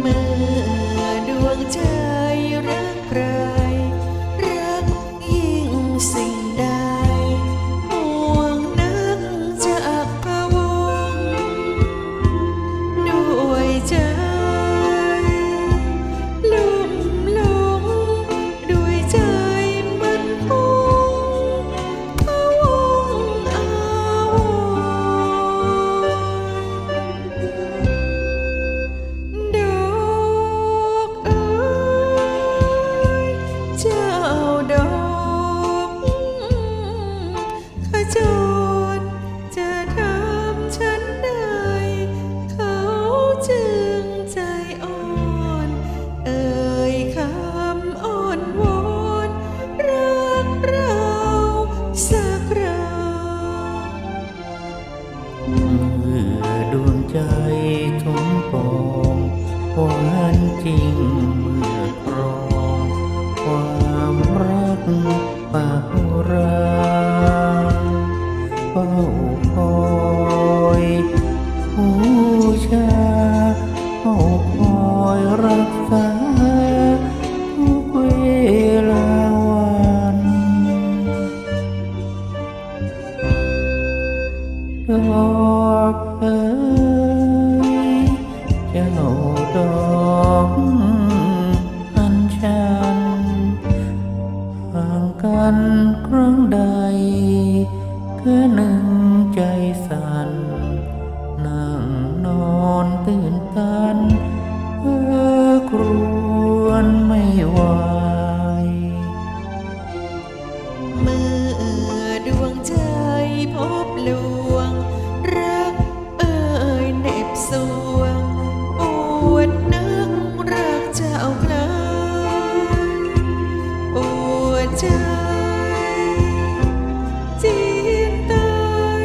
เมื่อดวงใจรักใคร นจริงเมื่อครองความรักปากราเฝ้าคอยผู้ชาเฝ้าคอยรักษาทุกเวลาวันดอกเอ๋ เจ้าดอกอันชันห่างกันครั้งใดก็หนึ่งใจสั่นนั่งนอนตื่นตันเออครวนไม่ไหวเมื่อดวงใจพบลู ใจจีนตาย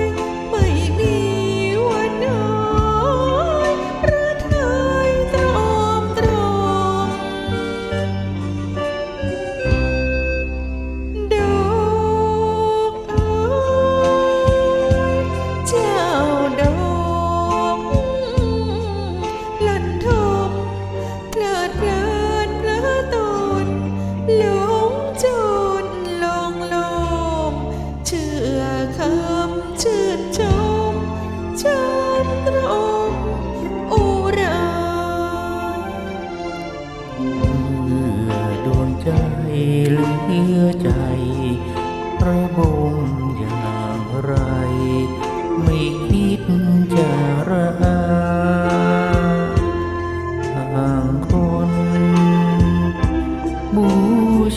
ไม่มีวันน้อยระทยตรอมตรอมดอกเอ๋ยเจ้าดอกลันทมเพลิดเพลินเพลิดตนหลง เมื่อดวงใจเหลือใจระบมอย่างไร ไม่คิดจะระอาห่างคน บู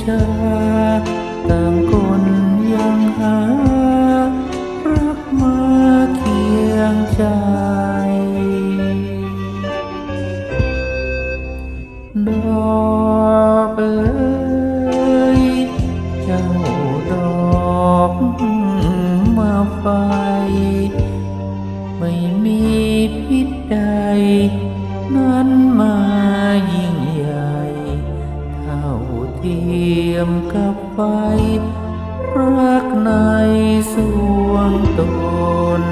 ชาต่างคนยัง อกเอ๋ยเจ้าดอกมาไฟ ไม่มีพิษใด นั้นมายิ่งใหญ่ เท่าเทียมกับไฟรักในสวงตน